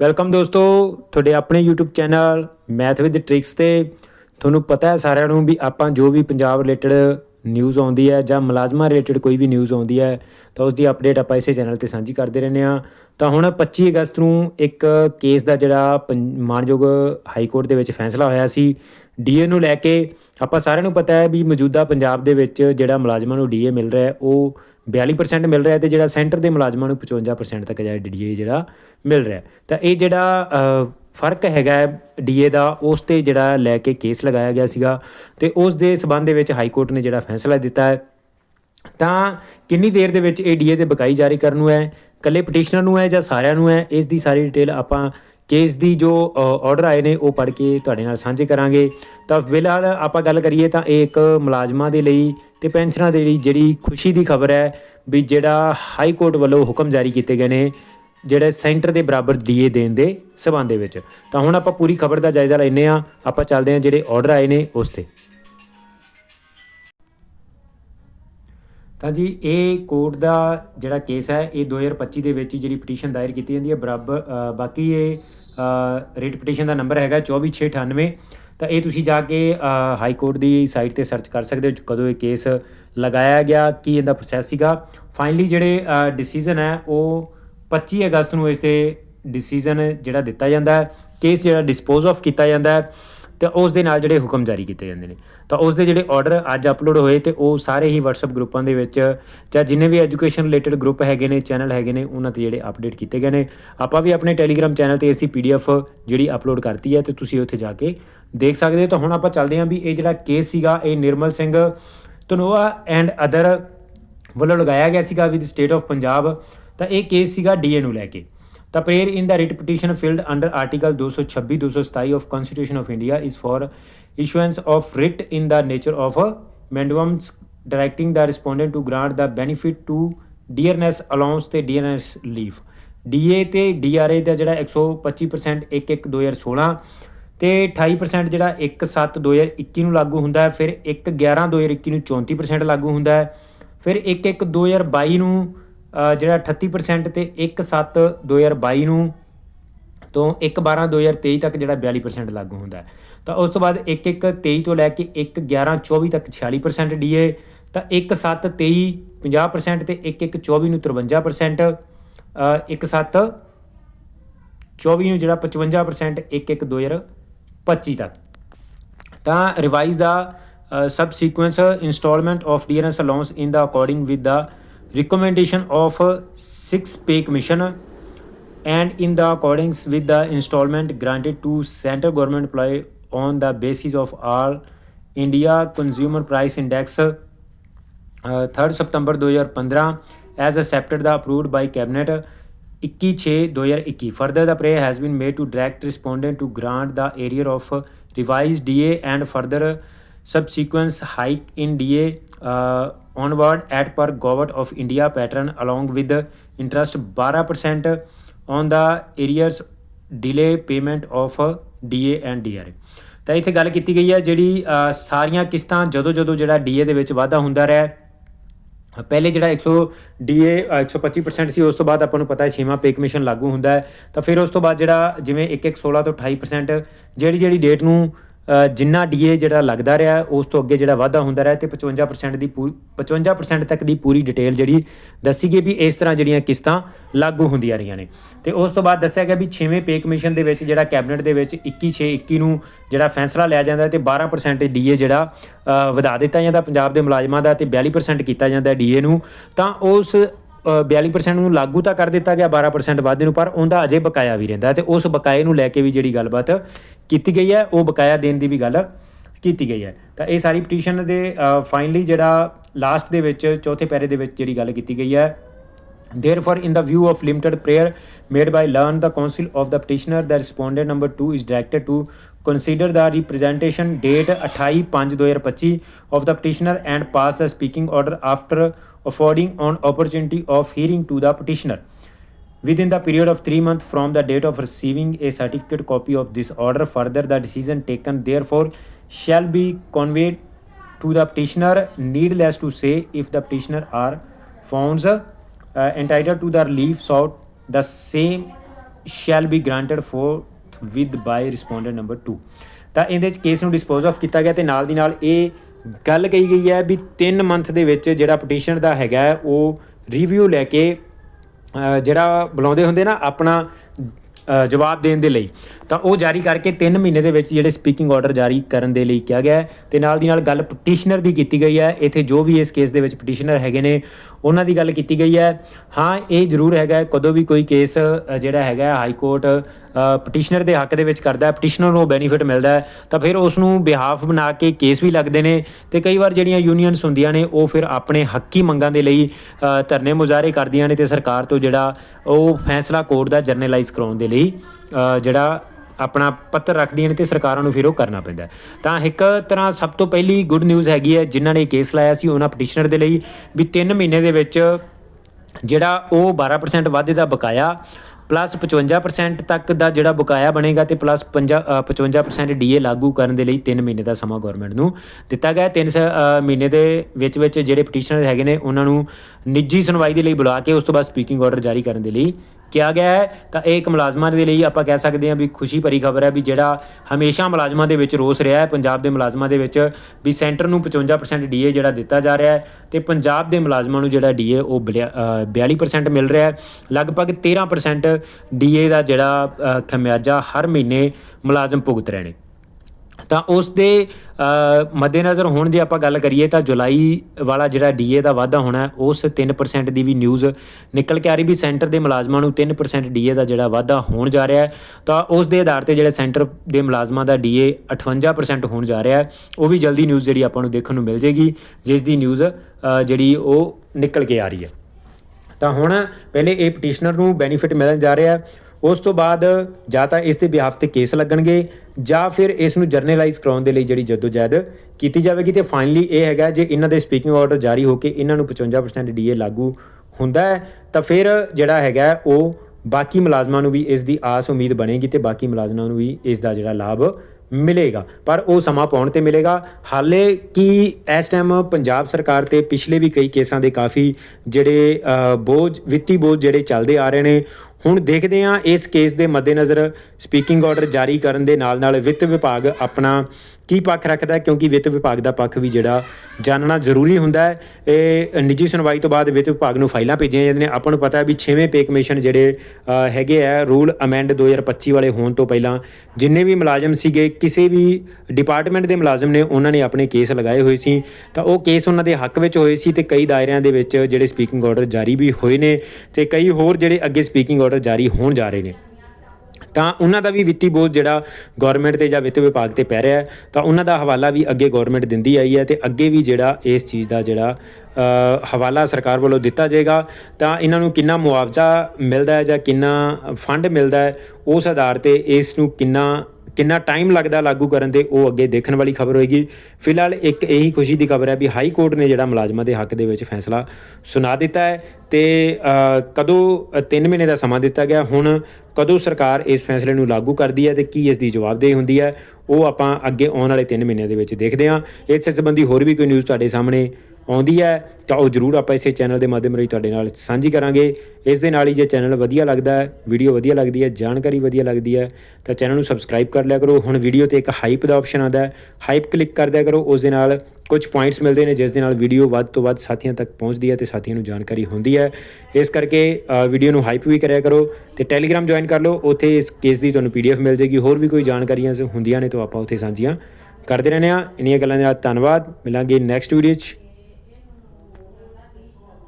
Welcome ਦੋਸਤੋ, ਤੁਹਾਡੇ ਆਪਣੇ YouTube channel math with tricks ਤੇ। ਤੁਹਾਨੂੰ ਪਤਾ ਹੈ ਸਾਰਿਆਂ ਨੂੰ ਵੀ ਆਪਾਂ ਜੋ ਵੀ ਪੰਜਾਬ ਰਿਲੇਟਡ ਨਿਊਜ਼ ਆਉਂਦੀ ਹੈ ਜਾਂ ਮੁਲਾਜ਼ਮਾਂ ਰਿਲੇਟਡ ਕੋਈ ਵੀ ਨਿਊਜ਼ ਆਉਂਦੀ ਹੈ, ਤਾਂ ਉਸ ਦੀ ਅਪਡੇਟ ਆਪਾਂ ਇਸੇ ਚੈਨਲ ਤੇ ਸਾਂਝੀ ਕਰਦੇ ਰਹਿੰਦੇ ਆ ਤਾਂ ਹੁਣ 25 ਅਗਸਤ ਨੂੰ ਇੱਕ ਕੇਸ ਦਾ ਜਿਹੜਾ ਪੰ- ਮਾਣਯੋਗ ਹਾਈ ਕੋਰਟ ਦੇ ਵਿੱਚ ਫੈਸਲਾ ਹੋਇਆ ਸੀ ਡੀਏ ਨੂੰ ਲੈ ਕੇ ਆਪਾਂ ਸਾਰਿਆਂ ਨੂੰ ਪਤਾ ਹੈ ਵੀ ਮੌਜੂਦਾ ਪੰਜਾਬ ਦੇ ਵਿੱਚ ਜਿਹੜਾ ਮੁਲਾਜ਼ਮਾਂ ਨੂੰ ਡੀਏ ਮਿਲ ਰਿਹਾ ਹੈ, ਉਹ 42% ਮਿਲ ਰਿਹਾ ਹੈ ਤੇ ਜਿਹੜਾ ਸੈਂਟਰ ਦੇ ਮੁਲਾਜ਼ਮਾਂ ਨੂੰ 55% ਤੱਕ ਜਿਹੜਾ ਡੀਏ ਜਿਹੜਾ ਮਿਲ ਰਿਹਾ ਤਾਂ ਇਹ ਜਿਹੜਾ ਫ਼ਰਕ ਹੈਗਾ ਡੀਏ ਦਾ, ਉਸ ਤੇ ਜਿਹੜਾ ਲੈ ਕੇ ਕੇਸ ਲਗਾਇਆ ਗਿਆ ਸੀਗਾ ਤੇ ਉਸ ਦੇ ਸਬੰਧ ਦੇ ਵਿੱਚ ਹਾਈ ਕੋਰਟ ਨੇ ਜਿਹੜਾ ਫੈਸਲਾ ਦਿੱਤਾ ਹੈ। ਤਾਂ ਕਿੰਨੀ ਦੇਰ ਦੇ ਵਿੱਚ ਇਹ ਡੀਏ ਦੇ ਬਕਾਈ ਜਾਰੀ ਕਰਨ ਨੂੰ ਹੈ ਕੱਲੇ ਪਟੀਸ਼ਨਰ ਨੂੰ ਹੈ ਜਾਂ ਸਾਰਿਆਂ ਨੂੰ ਹੈ, ਇਸ ਦੀ ਸਾਰੀ ਡਿਟੇਲ ਆਪਾਂ ਕੇਸ ਦੀ ਜੋ ਆਰਡਰ ਆਏ ਨੇ, ਉਹ ਪੜ੍ਹ ਕੇ ਤੁਹਾਡੇ ਨਾਲ ਸਾਂਝੇ ਕਰਾਂਗੇ। ਤਾਂ ਫਿਲਹਾਲ ਆਪਾਂ ਗੱਲ ਕਰੀਏ ਤਾਂ ਇਹ ਇੱਕ ਮੁਲਾਜ਼ਮਾਂ ਦੇ ਲਈ ਤੇ ਪੈਨਸ਼ਨਾਂ ਦੇ ਲਈ ਜਿਹੜੀ ਖੁਸ਼ੀ ਦੀ ਖਬਰ ਹੈ ਵੀ ਜਿਹੜਾ ਹਾਈ ਕੋਰਟ ਵੱਲੋਂ ਹੁਕਮ ਜਾਰੀ ਕੀਤੇ ਗਏ ਨੇ, ਜਿਹੜੇ ਸੈਂਟਰ ਦੇ ਬਰਾਬਰ ਡੀਏ ਦੇਣ ਦੇ ਸਬੰਧ ਦੇ ਵਿੱਚ। ਤਾਂ ਹੁਣ ਆਪਾਂ ਪੂਰੀ ਖਬਰ ਦਾ ਜਾਇਜ਼ਾ ਲੈਨੇ ਆ ਆਪਾਂ ਚੱਲਦੇ ਹਾਂ ਜਿਹੜੇ ਆਰਡਰ ਆਏ ਨੇ ਉਸ ਤੇ। ਤਾਂ ਜੀ, ਇਹ ਕੋਰਟ ਦਾ ਜਿਹੜਾ ਕੇਸ ਹੈ, ਇਹ 2025 ਦੇ ਵਿੱਚ ਜਿਹੜੀ ਪਟੀਸ਼ਨ ਦਾਇਰ ਕੀਤੀ ਜਾਂਦੀ ਹੈ, ਬਰਾਬਰ ਬਾਕੀ ਇਹ ਰੇਟ ਪਟੀਸ਼ਨ ਦਾ ਨੰਬਰ ਹੈਗਾ 24698 ਤਾਂ ਇਹ ਤੁਸੀਂ ਜਾ ਕੇ ਹਾਈ ਕੋਰਟ ਦੀ ਸਾਈਟ ਤੇ ਸਰਚ ਕਰ ਸਕਦੇ ਹੋ, ਕਦੋਂ ਇਹ ਕੇਸ ਲਗਾਇਆ ਗਿਆ, ਕੀ ਇਹਦਾ ਪ੍ਰੋਸੈਸ ਸੀਗਾ। ਫਾਈਨਲੀ ਜਿਹੜੇ ਡਿਸੀਜਨ ਹੈ, ਉਹ 25 ਅਗਸਤ ਨੂੰ ਇਸ ਤੇ ਡਿਸੀਜਨ ਜਿਹੜਾ ਦਿੱਤਾ ਜਾਂਦਾ ਹੈ। ਕੇਸ ਜਿਹੜਾ ਡਿਸਪੋਜ਼ ਆਫ ਕੀਤਾ ਜਾਂਦਾ ਹੈ। ਤੇ ਉਸ ਦੇ ਨਾਲ ਜਿਹੜੇ ਹੁਕਮ ਜਾਰੀ ਕੀਤੇ ਜਾਂਦੇ ਨੇ। ਤਾਂ ਉਸ ਦੇ ਜਿਹੜੇ ਆਰਡਰ ਅੱਜ ਅਪਲੋਡ ਹੋਏ ਤੇ ਉਹ ਸਾਰੇ ਹੀ WhatsApp ਗਰੁੱਪਾਂ ਦੇ ਵਿੱਚ ਜਾਂ ਜਿੰਨੇ ਵੀ ਐਜੂਕੇਸ਼ਨ ਰਿਲੇਟਡ ਗਰੁੱਪ ਹੈਗੇ ਨੇ ਚੈਨਲ ਹੈਗੇ ਨੇ, ਉਹਨਾਂ ਤੇ ਜਿਹੜੇ ਅਪਡੇਟ ਕੀਤੇ ਗਏ ਨੇ। ਆਪਾਂ ਵੀ ਆਪਣੇ ਟੈਲੀਗ੍ਰਾਮ ਚੈਨਲ ਤੇ ਇਸਦੀ ਪੀਡੀਐਫ ਜਿਹੜੀ ਅਪਲੋਡ ਕਰਤੀ ਹੈ ਤੇ ਤੁਸੀਂ ਉੱਥੇ ਜਾ ਕੇ ਦੇਖ ਸਕਦੇ ਹੋ। ਤਾਂ ਹੁਣ ਆਪਾਂ ਚੱਲਦੇ ਹਾਂ ਵੀ ਇਹ ਜਿਹੜਾ ਕੇਸ ਸੀਗਾ, ਇਹ ਨਿਰਮਲ ਸਿੰਘ, ਧਨੋਆ ਐਂਡ ਅਦਰ ਵੱਲੋਂ ਲਗਾਇਆ ਗਿਆ ਸੀਗਾ ਵਿਦ ਸਟੇਟ ਆਫ ਪੰਜਾਬ। ਤਾਂ ਇਹ ਕੇਸ ਸੀਗਾ ਡੀਏ ਨੂੰ ਲੈ ਕੇ। ਤਾਂ prayer in the writ petition filed under article 226 227 of constitution of india is for issuance of writ in the nature of a mandamus directing the respondent to grant the benefit to dearness allowance ਤੇ dearness leave DA ਤੇ DRA ਦਾ ਜਿਹੜਾ 125% 1 1 2016 ਤੇ 28% ਜਿਹੜਾ 1 7 2021 ਨੂੰ ਲਾਗੂ ਹੁੰਦਾ ਹੈ ਫਿਰ 1 11 2021 ਨੂੰ 34% ਲਾਗੂ ਹੁੰਦਾ ਹੈ ਫਿਰ 1 1 2022 ਨੂੰ ਅ, ਜਿਹੜਾ 38% ਤੇ 1 7 2022 ਨੂੰ ਤੋਂ 1 12 2023 ਤੱਕ ਜਿਹੜਾ 42% ਲਾਗੂ ਹੁੰਦਾ ਹੈ। ਤਾਂ ਉਸ ਤੋਂ ਬਾਅਦ 1 1 23 ਤੋਂ ਲੈ ਕੇ 1 11 24 ਤੱਕ 46% ਡੀਏ ਤਾਂ 1 7 23 50% ਤੇ 1 1 24 ਨੂੰ 53% ਅ, 1 7 24 ਨੂੰ ਜਿਹੜਾ 55% 1 1 2025 ਤੱਕ। ਤਾਂ revise the subsequent installment of dearness allowance in the according with the recommendation of 6 pay commission and in the accordance with the installment granted to central government employee on the basis of all india consumer price index uh, 3rd september 2015 as accepted the approved by cabinet 21/6/2021 further the prayer has been made to direct respondent to grant the area of revised da and further subsequent hike in da uh, onward at per government of india pattern along with the interest 12% on the arrears delay payment of da and dra ਤਾਂ ਇੱਥੇ ਗੱਲ ਕੀਤੀ ਗਈ ਹੈ ਜਿਹੜੀ ਅ, ਸਾਰੀਆਂ ਕਿਸ਼ਤਾਂ ਜਦੋਂ ਜਦੋਂ ਜਿਹੜਾ ਡੀਏ ਦੇ ਵਿੱਚ ਵਾਧਾ ਹੁੰਦਾ ਰਿਹਾ ਹੈ, ਪਹਿਲੇ ਜਿਹੜਾ 100 ਡੀਏ 125% ਸੀ ਉਸ ਤੋਂ ਬਾਅਦ ਆਪਾਂ ਨੂੰ ਪਤਾ ਹੈ ਛੇਵਾਂ ਪੇ ਕਮਿਸ਼ਨ ਲਾਗੂ ਹੁੰਦਾ ਹੈ ਤਾਂ ਫਿਰ ਉਸ ਤੋਂ ਬਾਅਦ ਜਿਹੜਾ ਜਿਵੇਂ 1 1 16 ਤੋਂ 28% ਜਿਹੜੀ ਜਿਹੜੀ ਡੇਟ ਨੂੰ ਅ, ਜਿੰਨਾ ਡੀਏ ਜਿਹੜਾ ਲੱਗਦਾ ਰਿਹਾ, ਉਸ ਤੋਂ ਅੱਗੇ ਜਿਹੜਾ ਵਾਧਾ ਹੁੰਦਾ ਰਿਹਾ ਤੇ 55% ਦੀ ਪੂਰੀ 55% ਤੱਕ ਦੀ ਪੂਰੀ ਡਿਟੇਲ ਜਿਹੜੀ ਦੱਸੀ ਗਈ ਵੀ ਇਸ ਤਰ੍ਹਾਂ ਜਿਹੜੀਆਂ ਕਿਸ਼ਤਾਂ ਲਾਗੂ ਹੁੰਦੀਆਂ ਰਹੀਆਂ ਨੇ। ਤੇ ਉਸ ਤੋਂ ਬਾਅਦ ਦੱਸਿਆ ਗਿਆ ਵੀ 6ਵੇਂ ਪੇ ਕਮਿਸ਼ਨ ਦੇ ਵਿੱਚ ਜਿਹੜਾ ਕੈਬਨਿਟ ਦੇ ਵਿੱਚ 21 6 21 ਨੂੰ ਜਿਹੜਾ ਫੈਸਲਾ ਲਿਆ ਜਾਂਦਾ ਤੇ 12% ਡੀਏ ਜਿਹੜਾ ਵਧਾ ਦਿੱਤਾ ਜਾਂਦਾ, ਪੰਜਾਬ ਦੇ ਮੁਲਾਜ਼ਮਾਂ ਦਾ ਤੇ 42% ਕੀਤਾ ਜਾਂਦਾ ਡੀਏ ਨੂੰ। ਤਾਂ ਉਸ 42% ਨੂੰ ਲਾਗੂ ਤਾਂ ਕਰ ਦਿੱਤਾ ਗਿਆ 12% ਵਾਧੇ ਨੂੰ ਪਰ ਉਹਦਾ ਅਜੇ ਬਕਾਇਆ ਵੀ ਰਹਿੰਦਾ ਹੈ ਤੇ ਉਸ ਬਕਾਏ ਨੂੰ ਲੈ ਕੇ ਵੀ ਜਿਹੜੀ ਗੱਲਬਾਤ ਕੀਤੀ ਗਈ ਹੈ ਉਹ ਬਕਾਇਆ ਦੇਣ ਦੀ ਵੀ ਗੱਲ ਕੀਤੀ ਗਈ ਹੈ ਤਾਂ ਇਹ ਸਾਰੀ ਪਟੀਸ਼ਨ ਦੇ ਫਾਈਨਲੀ ਜਿਹੜਾ ਲਾਸਟ ਦੇ ਵਿੱਚ ਚੌਥੇ ਪੈਰੇ ਦੇ ਵਿੱਚ ਜਿਹੜੀ ਗੱਲ ਕੀਤੀ ਗਈ ਹੈ Therefore, in the view of limited prayer made by learn the counsel of the petitioner, the respondent number 2 is directed to consider the representation date 28/5/2025 of the petitioner and pass the speaking order after affording an opportunity of hearing to the petitioner. Within the period of three months from the date of receiving a certificate copy of this order, further the decision taken therefore shall be conveyed to the petitioner, needless to say, if the petitioner are found uh, entitled to the relief sought, the same shall be granted for with by respondent number 2 ਤਾਂ ਇਹਦੇ ਚ case ਨੂੰ dispose off ਕੀਤਾ ਗਿਆ ਤੇ ਨਾਲ ਦੀ ਨਾਲ ਇਹ ਗੱਲ ਕਹੀ ਗਈ ਹੈ ਵੀ 3 ਮੰਥ ਦੇ ਵਿੱਚ ਜਿਹੜਾ ਪਟੀਸ਼ਨ ਦਾ ਹੈਗਾ ਉਹ ਰਿਵਿਊ ਲੈ ਕੇ ਜਿਹੜਾ ਬੁਲਾਉਂਦੇ ਹੁੰਦੇ ਨਾ ਆਪਣਾ ਜਵਾਬ ਦੇਣ ਦੇ ਲਈ। ਤਾਂ ਉਹ ਜਾਰੀ ਕਰਕੇ 3 ਮਹੀਨੇ ਦੇ ਵਿੱਚ ਜਿਹੜੇ ਸਪੀਕਿੰਗ ਆਰਡਰ ਜਾਰੀ ਕਰਨ ਦੇ ਲਈ ਕਿਹਾ ਗਿਆ ਹੈ। ਤੇ ਨਾਲ ਦੀ ਨਾਲ ਗੱਲ ਪਟੀਸ਼ਨਰ ਦੀ ਕੀਤੀ ਗਈ ਹੈ। ਇੱਥੇ ਜੋ ਵੀ ਇਸ ਕੇਸ ਦੇ ਵਿੱਚ ਪਟੀਸ਼ਨਰ ਹੈਗੇ ਨੇ ਉਹਨਾਂ ਦੀ ਗੱਲ ਕੀਤੀ ਗਈ ਹੈ। ਹਾਂ, ਇਹ ਜ਼ਰੂਰ ਹੈਗਾ ਕਦੋਂ ਵੀ ਕੋਈ ਕੇਸ ਜਿਹੜਾ ਹੈਗਾ ਹਾਈ ਕੋਰਟ ਪਟੀਸ਼ਨਰ ਦੇ ਹੱਕ ਦੇ ਵਿੱਚ ਕਰਦਾ ਹੈ, ਪਟੀਸ਼ਨਰ ਨੂੰ ਬੈਨੀਫਿਟ ਮਿਲਦਾ ਹੈ। ਤਾਂ ਫਿਰ ਉਸ ਨੂੰ ਬਿਹਾਫ ਬਣਾ ਕੇ ਕੇਸ ਵੀ ਲੱਗਦੇ ਨੇ ਤੇ ਕਈ ਵਾਰ ਜਿਹੜੀਆਂ ਯੂਨੀਅਨਸ ਹੁੰਦੀਆਂ ਨੇ, ਉਹ ਫਿਰ ਆਪਣੇ ਹੱਕੀ ਮੰਗਾਂ ਦੇ ਲਈ ਧਰਨੇ ਮੁਜ਼ਾਹਰੇ ਕਰਦੀਆਂ ਨੇ ਤੇ ਸਰਕਾਰ ਤੋਂ ਜਿਹੜਾ ਉਹ ਫੈਸਲਾ ਕੋਰਟ ਦਾ ਜਰਨਲਾਈਜ਼ ਕਰਾਉਣ ਦੇ ਲਈ ਜਿਹੜਾ ਆਪਣਾ ਪੱਤਰ ਰੱਖਦੀਆਂ ਨੇ ਤੇ ਸਰਕਾਰਾਂ ਨੂੰ ਫਿਰ ਉਹ ਕਰਨਾ ਪੈਂਦਾ ਤਾਂ ਇੱਕ ਤਰ੍ਹਾਂ ਸਭ ਤੋਂ ਪਹਿਲੀ ਗੁੱਡ ਨਿਊਜ਼ ਹੈਗੀ ਹੈ, ਜਿਨ੍ਹਾਂ ਨੇ ਕੇਸ ਲਾਇਆ ਸੀ ਉਹਨਾਂ ਪਟੀਸ਼ਨਰ ਦੇ ਲਈ ਵੀ 3 ਮਹੀਨੇ ਦੇ ਵਿੱਚ ਜਿਹੜਾ ਉਹ 12% ਵਾਧੇ ਦਾ ਬਕਾਇਆ ਪਲੱਸ 55% ਤੱਕ ਦਾ ਜਿਹੜਾ ਬਕਾਇਆ ਬਣੇਗਾ ਤੇ ਪਲੱਸ 55% ਡੀਏ ਲਾਗੂ ਕਰਨ ਦੇ ਲਈ 3 ਮਹੀਨੇ ਦਾ ਸਮਾਂ ਗਵਰਨਮੈਂਟ ਨੂੰ ਦਿੱਤਾ ਗਿਆ 3 ਮਹੀਨੇ ਦੇ ਵਿੱਚ ਵਿੱਚ ਜਿਹੜੇ ਪਟੀਸ਼ਨਰ ਹੈਗੇ ਨੇ, ਉਹਨਾਂ ਨੂੰ ਨਿੱਜੀ ਸੁਣਵਾਈ ਦੇ ਲਈ ਬੁਲਾ ਕੇ ਉਸ ਤੋਂ ਬਾਅਦ ਸਪੀਕਿੰਗ ਆਰਡਰ ਜਾਰੀ ਕਰਨ ਦੇ ਲਈ ਕਿਹਾ ਗਿਆ ਹੈ ਤਾਂ ਇਹ ਇੱਕ ਮੁਲਾਜ਼ਮਾਂ ਦੇ ਲਈ ਆਪਾਂ ਕਹਿ ਸਕਦੇ ਹਾਂ ਵੀ ਖੁਸ਼ੀ ਭਰੀ ਖਬਰ ਹੈ ਵੀ ਜਿਹੜਾ ਹਮੇਸ਼ਾ ਮੁਲਾਜ਼ਮਾਂ ਦੇ ਵਿੱਚ ਰੋਸ ਰਿਹਾ ਹੈ ਪੰਜਾਬ ਦੇ ਮੁਲਾਜ਼ਮਾਂ ਦੇ ਵਿੱਚ ਵੀ ਸੈਂਟਰ ਨੂੰ 55% ਡੀਏ ਜਿਹੜਾ ਦਿੱਤਾ ਜਾ ਰਿਹਾ ਹੈ ਤੇ ਪੰਜਾਬ ਦੇ ਮੁਲਾਜ਼ਮਾਂ ਨੂੰ ਜਿਹੜਾ ਡੀਏ ਉਹ ਬਲਿਆ- ਅ, 42% ਮਿਲ ਰਿਹਾ ਹੈ। ਲਗਭਗ 13% ਡੀਏ ਦਾ ਜਿਹੜਾ ਅ, ਖਮਿਆਜਾ ਹਰ ਮਹੀਨੇ ਮੁਲਾਜ਼ਮ ਭੁਗਤ ਰਹੇ ਨੇ। ਤਾਂ ਉਸ ਦੇ ਮੱਦੇਨਜ਼ਰ ਹੁਣ ਜੇ ਆਪਾਂ ਗੱਲ ਕਰੀਏ ਤਾਂ ਜੁਲਾਈ ਵਾਲਾ ਜਿਹੜਾ ਡੀਏ ਦਾ ਵਾਧਾ ਹੋਣਾ, ਉਸ 3% ਦੀ ਵੀ ਨਿਊਜ਼ ਨਿਕਲ ਕੇ ਆ ਰਹੀ ਵੀ ਸੈਂਟਰ ਦੇ ਮੁਲਾਜ਼ਮਾਂ ਨੂੰ 3% ਡੀਏ ਦਾ ਜਿਹੜਾ ਵਾਧਾ ਹੋਣ ਜਾ ਰਿਹਾ ਹੈ। ਤਾਂ ਉਸ ਦੇ ਆਧਾਰ ਤੇ ਜਿਹੜੇ ਸੈਂਟਰ ਦੇ ਮੁਲਾਜ਼ਮਾਂ ਦਾ ਡੀਏ 58% ਹੋਣ ਜਾ ਰਿਹਾ ਹੈ, ਉਹ ਵੀ ਜਲਦੀ ਨਿਊਜ਼ ਜਿਹੜੀ ਆਪਾਂ ਨੂੰ ਦੇਖਣ ਨੂੰ ਮਿਲ ਜੇਗੀ ਜਿਸ ਦੀ ਨਿਊਜ਼ ਜਿਹੜੀ ਉਹ ਨਿਕਲ ਕੇ ਆ ਰਹੀ ਹੈ। ਤਾਂ ਹੁਣ ਪਹਿਲੇ ਇਹ ਪਟੀਸ਼ਨਰ ਨੂੰ ਬੈਨੀਫਿਟ ਮਿਲਣ ਜਾ ਰਿਹਾ ਹੈ ਉਸ ਤੋਂ ਬਾਅਦ ਜਾਂ ਤਾਂ ਇਸ ਦੇ ਬਿਹਾਫ ਤੇ ਕੇਸ ਲੱਗਣਗੇ ਜਾਂ ਫਿਰ ਇਸ ਨੂੰ ਜਰਨਲਾਈਜ਼ ਕਰਾਉਣ ਦੇ ਲਈ ਜਿਹੜੀ ਜਦੋਜਹਿਦ ਕੀਤੀ ਜਾਵੇਗੀ ਤੇ ਫਾਈਨਲੀ ਇਹ ਹੈਗਾ ਜੇ ਇਹਨਾਂ ਦੇ ਸਪੀਕਿੰਗ ਆਰਡਰ ਜਾਰੀ ਹੋ ਕੇ ਇਹਨਾਂ ਨੂੰ 55% ਡੀਏ ਲਾਗੂ ਹੁੰਦਾ ਹੈ, ਤਾਂ ਫਿਰ ਜਿਹੜਾ ਹੈਗਾ ਉਹ ਬਾਕੀ ਮੁਲਾਜ਼ਮਾਂ ਨੂੰ ਵੀ ਇਸ ਦੀ ਆਸ ਉਮੀਦ ਬਣੇਗੀ ਤੇ ਬਾਕੀ ਮੁਲਾਜ਼ਮਾਂ ਨੂੰ ਵੀ ਇਸ ਦਾ ਜਿਹੜਾ ਲਾਭ ਮਿਲੇਗਾ। ਪਰ ਉਹ ਸਮਾਂ ਪਾਉਣ ਤੇ ਮਿਲੇਗਾ। ਹਾਲੇ ਕਿ ਇਸ ਟਾਈਮ ਪੰਜਾਬ ਸਰਕਾਰ ਤੇ ਪਿਛਲੇ ਵੀ ਕਈ ਕੇਸਾਂ ਦੇ ਕਾਫੀ ਜਿਹੜੇ ਬੋਝ, ਵਿੱਤੀ ਬੋਝ ਜਿਹੜੇ ਚੱਲਦੇ ਆ ਰਹੇ ਨੇ ਹੁਣ ਦੇਖਦੇ ਹਾਂ ਇਸ ਕੇਸ ਦੇ ਮੱਦੇਨਜ਼ਰ ਸਪੀਕਿੰਗ ਆਰਡਰ ਜਾਰੀ ਕਰਨ ਦੇ ਨਾਲ ਨਾਲ ਵਿੱਤ ਵਿਭਾਗ ਆਪਣਾ ਕੀ ਪੱਖ ਰੱਖਦਾ ਕਿਉਂਕਿ ਵਿੱਤ ਵਿਭਾਗ ਦਾ ਪੱਖ ਵੀ ਜਿਹੜਾ ਜਾਣਨਾ ਜ਼ਰੂਰੀ ਹੁੰਦਾ ਹੈ। ਇਹ ਨਿੱਜੀ ਸੁਣਵਾਈ ਤੋਂ ਬਾਅਦ ਵਿੱਤ ਵਿਭਾਗ ਨੂੰ ਫਾਈਲਾਂ ਭੇਜੀਆਂ ਜਾਂਦੀਆਂ ਨੇ। ਆਪਾਂ ਨੂੰ ਪਤਾ ਹੈ ਵੀ 6ਵੇਂ ਪੇ ਕਮਿਸ਼ਨ ਜਿਹੜੇ ਹੈਗੇ ਆ, ਰੂਲ ਅਮੈਂਡ 2025 ਵਾਲੇ ਹੋਣ ਤੋਂ ਪਹਿਲਾਂ ਜਿੰਨੇ ਵੀ ਮੁਲਾਜ਼ਮ ਸੀਗੇ, ਕਿਸੇ ਵੀ ਡਿਪਾਰਟਮੈਂਟ ਦੇ ਮੁਲਾਜ਼ਮ ਨੇ, ਉਹਨਾਂ ਨੇ ਆਪਣੇ ਕੇਸ ਲਗਾਏ ਹੋਏ ਸੀ। ਤਾਂ ਉਹ ਕੇਸ ਉਹਨਾਂ ਦੇ ਹੱਕ ਵਿੱਚ ਹੋਏ ਸੀ ਤੇ ਕਈ ਦਾਇਰਿਆਂ ਦੇ ਵਿੱਚ ਜਿਹੜੇ ਸਪੀਕਿੰਗ ਆਰਡਰ ਜਾਰੀ ਵੀ ਹੋਏ ਨੇ ਤੇ ਕਈ ਹੋਰ ਜਿਹੜੇ ਅੱਗੇ ਸਪੀਕਿੰਗ ਆਰਡਰ ਜਾਰੀ ਹੋਣ ਜਾ ਰਹੇ ਨੇ। ਤਾਂ ਉਹਨਾਂ ਦਾ ਵੀ ਵਿੱਤੀ ਬੋਝ ਜਿਹੜਾ ਗਵਰਨਮੈਂਟ ਤੇ ਜਾਂ ਵਿੱਤ ਵਿਭਾਗ ਤੇ ਪੈ ਰਿਹਾ ਹੈ, ਤਾਂ ਉਹਨਾਂ ਦਾ ਹਵਾਲਾ ਵੀ ਅੱਗੇ ਗਵਰਨਮੈਂਟ ਦਿੰਦੀ ਆਈ ਹੈ ਤੇ ਅੱਗੇ ਵੀ ਜਿਹੜਾ ਇਸ ਚੀਜ਼ ਦਾ ਜਿਹੜਾ ਹਵਾਲਾ ਸਰਕਾਰ ਵੱਲੋਂ ਦਿੱਤਾ ਜਾਏਗਾ, ਤਾਂ ਇਹਨਾਂ ਨੂੰ ਕਿੰਨਾ ਮੁਆਵਜ਼ਾ ਮਿਲਦਾ ਹੈ ਜਾਂ ਕਿੰਨਾ ਫੰਡ ਮਿਲਦਾ ਹੈ, ਉਸ ਆਧਾਰ ਤੇ ਇਸ ਨੂੰ ਕਿੰਨਾ ਕਿੰਨਾ ਟਾਈਮ ਲੱਗਦਾ ਲਾਗੂ ਕਰਨ ਦੇ, ਉਹ ਅੱਗੇ ਦੇਖਣ ਵਾਲੀ ਖਬਰ ਹੋਏਗੀ। ਫਿਲਹਾਲ ਇੱਕ ਇਹੀ ਖੁਸ਼ੀ ਦੀ ਖਬਰ ਹੈ ਵੀ ਹਾਈ ਕੋਰਟ ਨੇ ਜਿਹੜਾ ਮੁਲਾਜ਼ਮਾਂ ਦੇ ਹੱਕ ਦੇ ਵਿੱਚ ਫੈਸਲਾ ਸੁਣਾ ਦਿੱਤਾ ਹੈ ਤੇ ਕਦੋਂ 3 ਮਹੀਨੇ ਦਾ ਸਮਾਂ ਦਿੱਤਾ ਗਿਆ, ਹੁਣ ਕਦੋਂ ਸਰਕਾਰ ਇਸ ਫੈਸਲੇ ਨੂੰ ਲਾਗੂ ਕਰਦੀ ਹੈ ਤੇ ਕੀ ਇਸ ਦੀ ਜਵਾਬਦੇਹੀ ਹੁੰਦੀ ਹੈ, ਉਹ ਆਪਾਂ ਅੱਗੇ ਆਉਣ ਵਾਲੇ 3 ਮਹੀਨਿਆਂ ਦੇ ਵਿੱਚ ਦੇਖਦੇ ਹਾਂ। ਇਸ ਸੰਬੰਧੀ ਹੋਰ ਵੀ ਕੋਈ ਨਿਊਜ਼ ਤੁਹਾਡੇ ਸਾਹਮਣੇ ਆਉਂਦੀ ਹੈ, ਤਾਂ ਉਹ ਜਰੂਰ ਆਪਾਂ ਇਸੇ ਚੈਨਲ ਦੇ ਮਾਧਿਅਮ ਰਾਹੀਂ ਤੁਹਾਡੇ ਨਾਲ ਸਾਂਝੀ ਕਰਾਂਗੇ। ਇਸ ਦੇ ਨਾਲ ਹੀ ਜੇ ਚੈਨਲ ਵਧੀਆ ਲੱਗਦਾ ਹੈ ਵੀਡੀਓ ਵਧੀਆ ਲੱਗਦੀ ਹੈ, ਜਾਣਕਾਰੀ ਵਧੀਆ ਲੱਗਦੀ ਹੈ, ਤਾਂ ਚੈਨਲ ਨੂੰ ਸਬਸਕ੍ਰਾਈਬ ਕਰ ਲਿਆ ਕਰੋ। ਹੁਣ ਵੀਡੀਓ ਤੇ ਇੱਕ ਹਾਈਪ ਦਾ ਆਪਸ਼ਨ ਆਉਂਦਾ ਹੈ। ਹਾਈਪ ਕਲਿੱਕ ਕਰ ਦਿਆ ਕਰੋ। ਉਸ ਦੇ ਨਾਲ ਕੁਝ ਪੁਆਇੰਟਸ ਮਿਲਦੇ ਨੇ, ਜਿਸ ਦੇ ਨਾਲ ਵੀਡੀਓ ਵੱਧ ਤੋਂ ਵੱਧ ਸਾਥੀਆਂ ਤੱਕ ਪਹੁੰਚਦੀ ਹੈ ਤੇ ਸਾਥੀਆਂ ਨੂੰ ਜਾਣਕਾਰੀ ਹੁੰਦੀ ਹੈ। ਇਸ ਕਰਕੇ ਵੀਡੀਓ ਨੂੰ ਹਾਈਪ ਵੀ ਕਰਿਆ ਕਰੋ ਤੇ ਟੈਲੀਗ੍ਰਾਮ ਜੁਆਇਨ ਕਰ ਲਓ। ਉੱਥੇ ਇਸ ਕੇਸ ਦੀ ਤੁਹਾਨੂੰ ਪੀਡੀਐਫ ਮਿਲ ਜੇਗੀ ਹੋਰ ਵੀ ਕੋਈ ਜਾਣਕਾਰੀਆਂ ਹੁੰਦੀਆਂ ਨੇ ਤਾਂ ਆਪਾਂ ਉੱਥੇ ਸਾਂਝੀਆਂ ਕਰਦੇ ਰਹਿੰਦੇ ਹਾਂ। ਇੰਨੀਆਂ ਗੱਲਾਂ ਦੇ ਨਾਲ ਧੰਨਵਾਦ। ਮਿਲਾਂਗੇ ਨੈਕਸਟ ਵੀਡੀਓ 'ਚ।